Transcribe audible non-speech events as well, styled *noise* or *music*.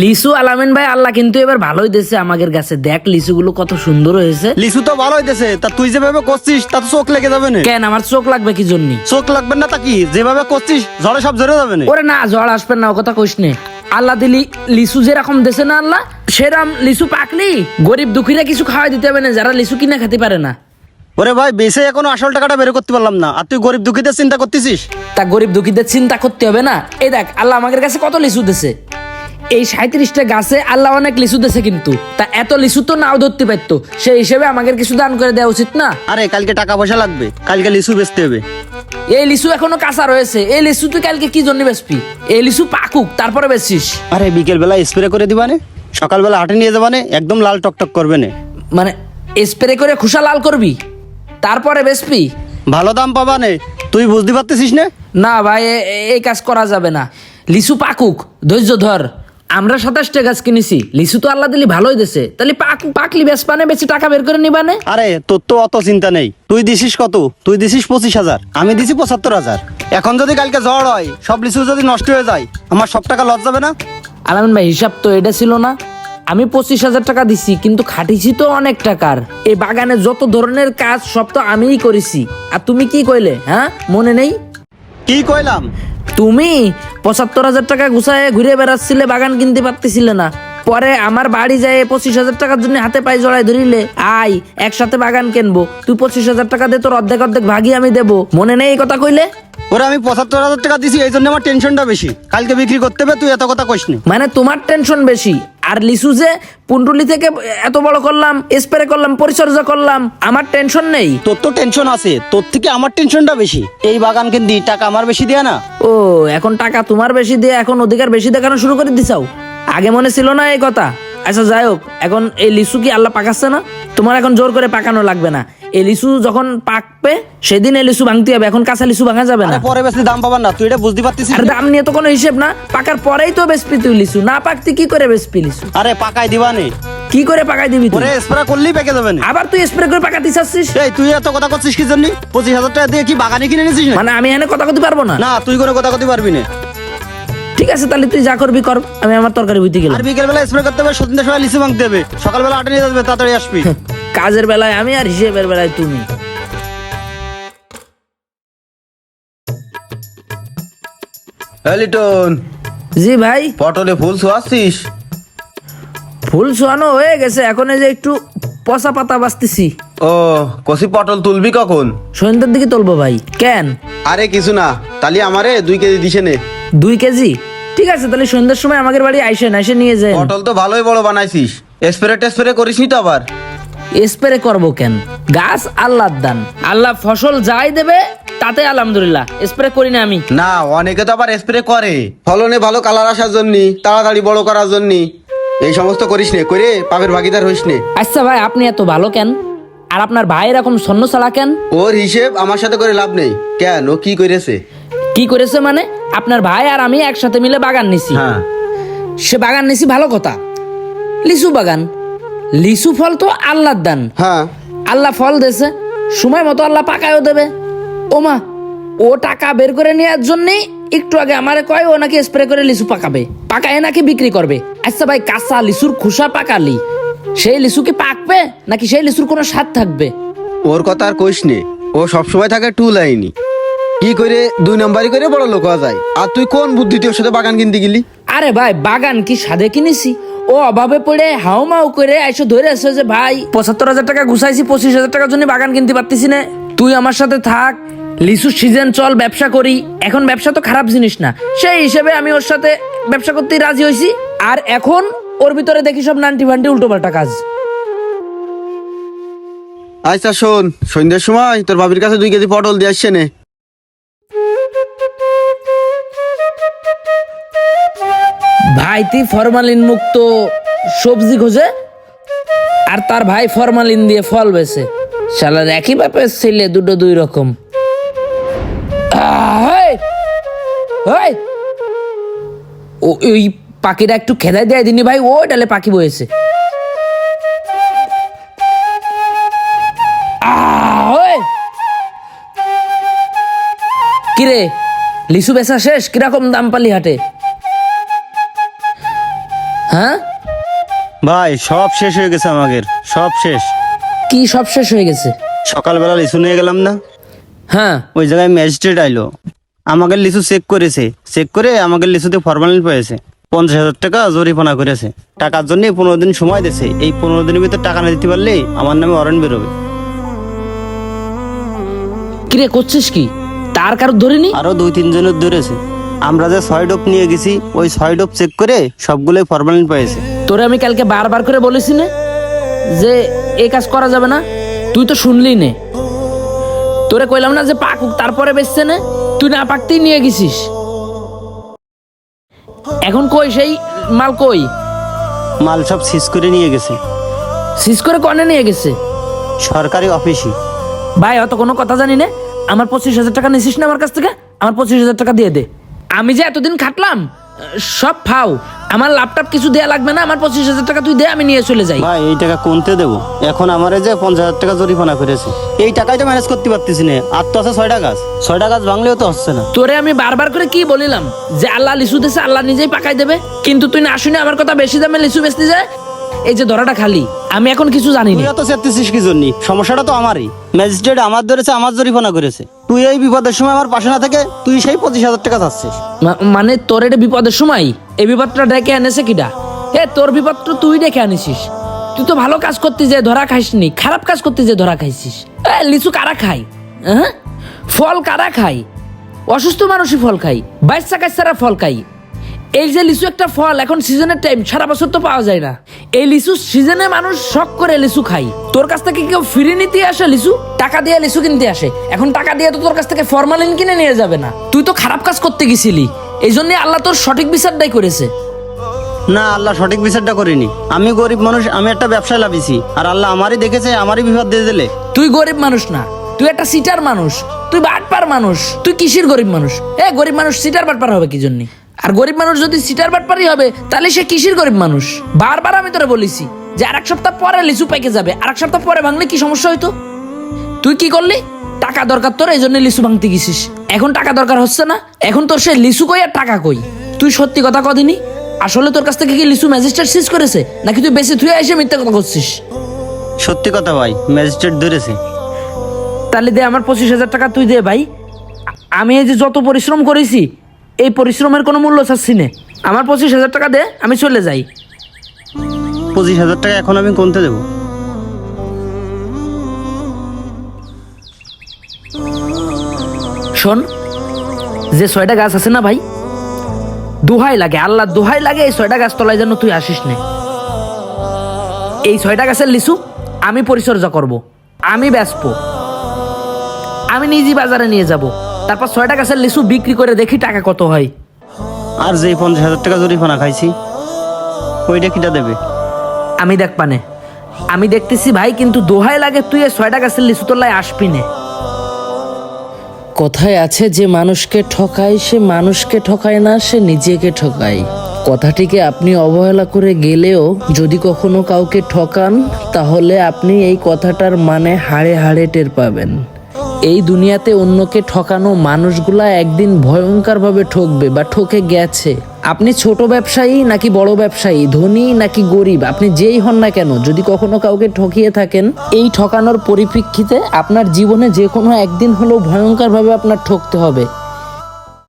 লিসু আলামিন ভাই আল্লাহ কিন্তু এবার ভালোই দিয়েছে আমাদের কাছে। দেখ লিচুগুলো কত সুন্দর হয়েছে। লিচু তো ভালো হইতেছে তা তুই যেভাবে করছিস তা তো চোখ লেগে যাবে না। কেন আমার চোখ লাগবে কি জন্য? চোখ লাগবে না তা কি? যেভাবে করছিস ঝড়ে সব ঝরে যাবে না। ওরে না ঝড় আসবে না ও কথা কইস নে। আল্লাহ দিলি লিচু যেরকম দেশে না আল্লাহ সেরকম লিচু পাকলি। গরিব দুঃখীরা কিছু খাওয়াই দিতে হবে না যারা লিচু কিনা খেতে পারে না। ওরে ভাই বেশি এখনও আসল টাকাটা বের করতে পারলাম না। আর তুই গরিব দুঃখীদের চিন্তা করতেছিস? তা গরিব দুঃখীদের চিন্তা করতে হবে না। এই দেখ আল্লাহ আমাদের কাছে কত লিচু দিছে এই সাঁত্রিশটা গাছে আল্লাহ অনেক লিচু দিছে কিন্তু। তা এত লিচু তো নাও ধরতে পারতো। সেই হিসেবে আমাকে কিছু দান করে দেওয়া উচিত না? আরে কালকে টাকা পয়সা লাগবে। কালকে লিচু বেচতে হবে। এই লিচু এখনও কাঁচা রয়েছে। এই লিচু তুই কালকে কি জন্য বেচবি? এই লিচু পাকুক তারপরে বেচছিস। আরে বিকেল বেলা স্প্রে করে দিবানে। সকালবেলা হাটে নিয়ে যাবানে একদম লাল টকটক করবে না মানে স্প্রে করে খুশা লাল করবি? তারপরে বেচবি? ভালো দাম পাবানে। তুই বুঝতে পারতেছিস না? না ভাই এ- এ- এই কাজ করা যাবে না। লিচু পাকুক ধৈর্য ধর। আমরা সাতাশটা গাছ কিনেছি। লিচু তো আল্লাহ দিলি ভালোই দেছে। তাহলে পাক পাকলি বেশ পানে বেশি টাকা বের করে নিবানে আরে তোর তো অত চিন্তা নেই। তুই দিছিস কত? তুই দিছিস পঁচিশ হাজার। আমি দিছি পঁচাত্তর হাজার। এখন যদি কালকে ঝড় হয় সব লিচু যদি নষ্ট হয়ে যায় আমার সব টাকা লস যাবে না? আলামিন ভাই হিসাব তো এটা ছিল না। আমি পঁচিশ হাজার টাকা দিছি কিন্তু খাটিছি তো অনেক টাকার। এই বাগানে যত ধরনের কাজ সব তো আমিই করেছি। আর তুমি কি কইলে হ্যাঁ? মনে নেই? কি কইলাম? তুমি পঁচাত্তর হাজার টাকা গুছায় ঘুরে বেড়াচ্ছিলে বাগান কিনতে পারতেছিলে না। পরে আমার বাড়ি যায় পঁচিশ হাজার টাকার জন্য হাতে পায়ে জড়াই ধরিলে আই একসাথে বাগান কিনবো। তুই পঁচিশ হাজার টাকা দে তোর অর্ধেক অর্ধেক ভাগি আমি দেবো। মনে নেই এই কথা কইলে? ওরে আমি পঁচাত্তর হাজার টাকা দিছি এই জন্য আমার টেনশনটা বেশি। কালকে বিক্রি করতে হবে তুই এত কথা কইস মানে তোমার টেনশন বেশি। আর লিসু যে পুন্ডুলি থেকে এত বড় করলাম স্প্রে করলাম পরিচর্যা করলাম আমার টেনশন নেই। তোর তো টেনশন আছে তোর থেকে আমার টেনশনটা বেশি। এই বাগান কিন্তু টাকা আমার বেশি দেয়া না। ও এখন টাকা তোমার বেশি দিয়ে এখন অধিকার বেশি দেখানো শুরু করে দিছাও আগে মনে ছিল না এই কথা। আচ্ছা যাই হোক এখন এই লিচু কি আল্লাহ পাকাচ্ছে না? তোমার এখন জোর করে পাকানো লাগবে না। এই লিচু যখন পাকবে সেদিন এই লিচু ভাঙতে হবে। এখন কাঁচা লিচু ভাঙা যাবে না। পরে বেশি দাম পাবার না তুই এটা বুঝতে পারতেছিস আর দাম নিয়ে তো কোনো হিসেব না। পাকার পরেই তো বেসপি তুই লিচু। না পাকতে কি করে বেসপি লিচু? আরে পাকাই দিবানে কি করে পাকাই দিবি তুই? স্প্রে করলেই পেকে যাবে না। আবার তুই স্প্রে করে পাকাতে চাচ্ছিস? এই তুই এত কথা করছিস কি জন্য? পঁচিশ হাজার টাকা দিয়ে কি বাগানে কিনে নিছিস মানে আমি এখানে কথা কইতে পারব না? না তুই কোনো কথা করতে পারবি না। ঠিক আছে তাহলে তুই যা করবি কর আমি আমার তরকারি বুঝতে গেলাম। আর বিকেল বেলা স্প্রে করতে হবে সন্ধ্যের সময় লিচু ভাঙতে হবে। সকালবেলা হাটে নিয়ে যাবে তাড়াতাড়ি আসবি। *laughs* কাজের বেলায় আমি আর হিসেবের বেলায় তুমি। হ্যাঁ, লিটন। জি ভাই। পটলে ফুল ছোয়াচ্ছিস ফুল শোয়ানো হয়ে গেছে এখন এই যে একটু পচা পাতা বাঁচতেছি। ও কষি পটল তুলবি কখন? সন্ধ্যের দিকে তুলবো ভাই কেন? আরে কিছু না তালি আমারে দুই কেজি দিছে নে। দুই কেজি? ঠিক আছে তাহলে সন্ধ্যার সময় আমাদের বাড়ি আইসেন এসে নিয়ে যায় পটল তো ভালোই বড় বানাইছিস। স্প্রে টেস্প্রে করিস নি তো আবার? স্প্রে করব কেন? গাছ আল্লাহর দান। আল্লাহ ফসল যাই দেবে তাতে আলহামদুলিল্লাহ। স্প্রে করি না আমি। না অনেকে তো আবার স্প্রে করে। ফলনে ভালো কালার আসার জন্য তাড়াতাড়ি বড় করার জন্য। এই সমস্ত করিস নে করে পাপের ভাগিদার হইস নে। আচ্ছা ভাই আপনি এত ভালো কেন? আর আপনার ভাই এরকম ছাড়া কেন? ওর হিসেব আমার সাথে করে লাভ নেই। কেন? ও কি করেছে কি করেছে মানে? আপনার ভাই আর আমি একসাথে মিলে বাগান নিছি। হ্যাঁ। সে বাগান নিছি ভালো কথা। লিচু বাগান। লিচু ফল তো আল্লাহর দান। হ্যাঁ। আল্লাহ ফল দেছে। সময় মতো আল্লাহ পাকায়ও দেবে। ও মা ও টাকা বের করে নেওয়ার জন্যই একটু আগে আমারে কয় ও নাকি স্প্রে করে লিচু পাকাবে। পাকায় নাকি বিক্রি করবে। আচ্ছা ভাই কাঁচা লিচুর খোসা পাকালি। সেই লিচু কি পাকবে? নাকি সেই লিচুর কোনো স্বাদ থাকবে? ওর কথা আর কইস নে। ও সবসময় থাকে টু লাইনি কি করে দুই নাম্বারই করে বড় লোক হওয়া যায়। আর তুই কোন বুদ্ধিতে ওর সাথে বাগান কিনতে গেলি? আরে ভাই বাগান কি সাদে কিনেছি? ও অভাবে পড়ে হাউ মাউ করে এসে ধরে আসে যে ভাই পঁচাত্তর হাজার টাকা গুছাইছি পঁচিশ হাজার টাকার জন্য বাগান কিনতে পারতেছি না। তুই আমার সাথে থাক লিচু সিজন চল ব্যবসা করি। এখন ব্যবসা তো খারাপ জিনিস না। সেই হিসেবে আমি ওর সাথে ব্যবসা করতেই রাজি হয়েছি আর এখন ওর ভিতরে দেখি সব নান্টি ফান্টি উল্টো পাল্টা কাজ। আচ্ছা শোন সন্ধ্যের সময় তোর ভাবির কাছে দুই কেজি পটল দিয়ে আসছে নে। ভাই তুই ফরমালিন মুক্ত সবজি খোঁজে আর তার ভাই ফরমালিন দিয়ে ফল বেছে। শালার একই ব্যাপার ছেলে, দুটো দুই রকম! ওই পাখিটা একটু খেদাই দেয় দিনি ভাই ও ডালে পাখি বয়েছে! কিরে, লিচু বেচা শেষ? কীরকম দাম পালি হাটে? ভাই সব শেষ হয়ে গেছে আমাদের সব শেষ। কি সব শেষ হয়ে গেছে? সকালবেলা লিচু নিয়ে গেলাম না? হ্যাঁ। ওই জায়গায় ম্যাজিস্ট্রেট আইলো। আমাকে লিচু চেক করেছে। চেক করে আমাকে লিচুতে ফরমালিন পেয়েছে। পঞ্চাশ হাজার টাকা জরিমানা করেছে। টাকার জন্য পনেরো দিন সময় দিয়েছে। এই পনেরো দিনের ভিতর টাকা না দিতে পারলে আমার নামে ওয়ারেন্ট বেরোবে। কিরে করছিস কি? তার কারও ধরিনি? আরও দুই তিনজনের ধরেছে। আমরা যে ছয় ডোপ নিয়ে গেছি ওই ছয় ডোপ চেক করে সবগুলোই ফরমালিন পেয়েছে। তোরে আমি কালকে বারবার করে বলেছি না যে এই কাজ করা যাবে না। তুই তো শুনলি নে। তোরে কইলাম না যে পাকুক তারপরে বেচছে না। তুই না পাকতেই নিয়ে গেছিস। এখন কই সেই মাল কই? মাল সব সিজ করে নিয়ে গেছে। সিজ করে কনে নিয়ে গেছে? সরকারি অফিসই। ভাই অত কোনো কথা জানি না। আমার পঁচিশ হাজার টাকা নিছিস না আমার কাছ থেকে? আমার পঁচিশ হাজার টাকা দিয়ে দে। আমি যে এতদিন খাটলাম সব ফাও। আমার ল্যাপটপ কিছু দেয়া লাগবে না আমার পঁচিশ হাজার টাকা তুই দে আমি নিয়ে চলে যাই। ভাই এই টাকা কোনতে দেবো? এখন আমারে যে পঞ্চাশ হাজার টাকা জরিমানা করেছে এই টাকাই তো ম্যানেজ করতে পারতেছি না। আর তো আছে ছয়টা গাছ। ছয়টা গাছ ভাঙলেও তো হচ্ছে না। তোরে আমি বারবার করে কি বলিলাম? যে আল্লাহ লিচু দিছে আল্লাহ নিজেই পাকাই দেবে। কিন্তু তুই না শুনে আমার কথা বেশি দামে লিচু বেচতে যায়? এই যে ধরাটা খালি আমি এখন কিছু জানি তুই না এত চেতেছিস কি জন্য সমস্যাটা তো আমারই। ম্যাজিস্ট্রেট আমার ধরেছে আমার জরিমানা করেছে। তুই এই বিপদের সময় আমার পাশে না থেকে তুই সেই পঁচিশ হাজার টাকা চাচ্ছিস। মানে তোর এটা বিপদের সময়? এই বিপদটা ডেকে এনেছে কিডা? এ তোর বিপদ তো তুই ডেকে আনিসিস তুই তো ভালো কাজ করতে যে ধরা খাইসনি খারাপ কাজ করতে যে ধরা খাইছিস। এ লিচু কারা খাই হ্যাঁ? ফল কারা খাই অসুস্থ মানুষই ফল খাই বাচ্চা কাচ্চারা ফল খাই এই যে লিচু একটা ফল এখন সিজনের টাইম সারা বছর তো পাওয়া যায় না। এই লিচু সিজনে মানুষ শখ করে লিচু খাই তোর কাছ থেকে কেউ ফিরে নিতে আসে লিচু? টাকা দিয়ে লিচু কিনতে আসে। এখন টাকা দিয়ে তো তোর কাছ থেকে ফরমালিন কিনে নিয়ে যাবে না। তুই তো খারাপ কাজ করতে গেছিলি। এই জন্য আল্লাহ তোর সঠিক বিচারটাই করেছে। না আল্লাহ সঠিক বিচারটা করিনি। আমি গরিব মানুষ আমি একটা ব্যবসায় লাভিছি আর আল্লাহ আমারই দেখেছে আমারই বিপদ দিয়ে দিলে। তুই গরিব মানুষ না। তুই একটা সিটার মানুষ। তুই বাটপার মানুষ। তুই কিসের গরিব মানুষ? এ গরিব মানুষ সিটার বাটপার হবে কি জন্য? আর গরিব মানুষ যদি সিটার বাটপারই হবে তাহলে সে কিসের গরিব মানুষ? বারবার আমি তোরে বলেছি যে আর এক সপ্তাহ পরে লিচু পাইকে যাবে। আর এক সপ্তাহ পরে ভাঙলে কি সমস্যা হইতো? তুই কি করলি? টাকা দরকার তোর এই জন্য লিচু ভাঙতে গেছিস। এখন টাকা দরকার হচ্ছে না এখন তোর সে লিচু কই আর টাকা কই? তুই সত্যি কথা কদিনি আসলে তোর কাছ থেকে কি লিচু ম্যাজিস্ট্রেট সিজ করেছে নাকি তুই বেশি থুয়ে এসে মিথ্যা কথা করছিস সত্যি কথা ভাই ম্যাজিস্ট্রেট ধরেছে। তাহলে দে আমার পঁচিশ হাজার টাকা তুই দে ভাই। আমি এই যে যত পরিশ্রম করেছি এই পরিশ্রমের কোনো মূল্য চাচ্ছি না। আমার পঁচিশ হাজার টাকা দে আমি চলে যাই। পঁচিশ হাজার টাকা এখন আমি কোনতে দেবো? শোন যে ছয়টা গাছ আছে না ভাই দোহাই লাগে আল্লাহ দোহাই লাগে এই ছয়টা গাছ তলায় যেন তুই আসিস নে। এই ছয়টা গাছের লিচু আমি পরিচর্যা করব। আমি বেচবো আমি নিজে বাজারে নিয়ে যাব। তারপর ছয়টা গাছের লিচু বিক্রি করে দেখি টাকা কত হয়। আর যেই পঞ্চাশ হাজার টাকা জরিমানা খাইছি ওইটা কিটা দেবে? আমি দেখ পানে। আমি দেখতেছি ভাই কিন্তু দোহাই লাগে তুই এই ছয়টা গাছের লিচু তোলায় আসবি নে। কথায় আছে যে মানুষকে ঠকায় সে মানুষকে ঠকায় না সে নিজেকে ঠকায়। কথাটিকে আপনি অবহেলা করে গেলেও যদি কখনো কাউকে ঠকান তাহলে আপনি এই কথাটার মানে হাড়ে হাড়ে টের পাবেন। এই দুনিয়াতে অন্যকে ঠকানো মানুষগুলা একদিন ভয়ঙ্করভাবে ঠকবে বা ঠকে গেছে। আপনি ছোট ব্যবসায়ী নাকি বড় ব্যবসায়ী, ধনী নাকি গরিব, আপনি যেই হন না কেন, যদি কখনো কাউকে ঠকিয়ে থাকেন, এই ঠকানোর পরিপ্রেক্ষিতে আপনার জীবনে যে কোনো একদিন হলেও ভয়ঙ্করভাবে আপনার ঠকতে হবে।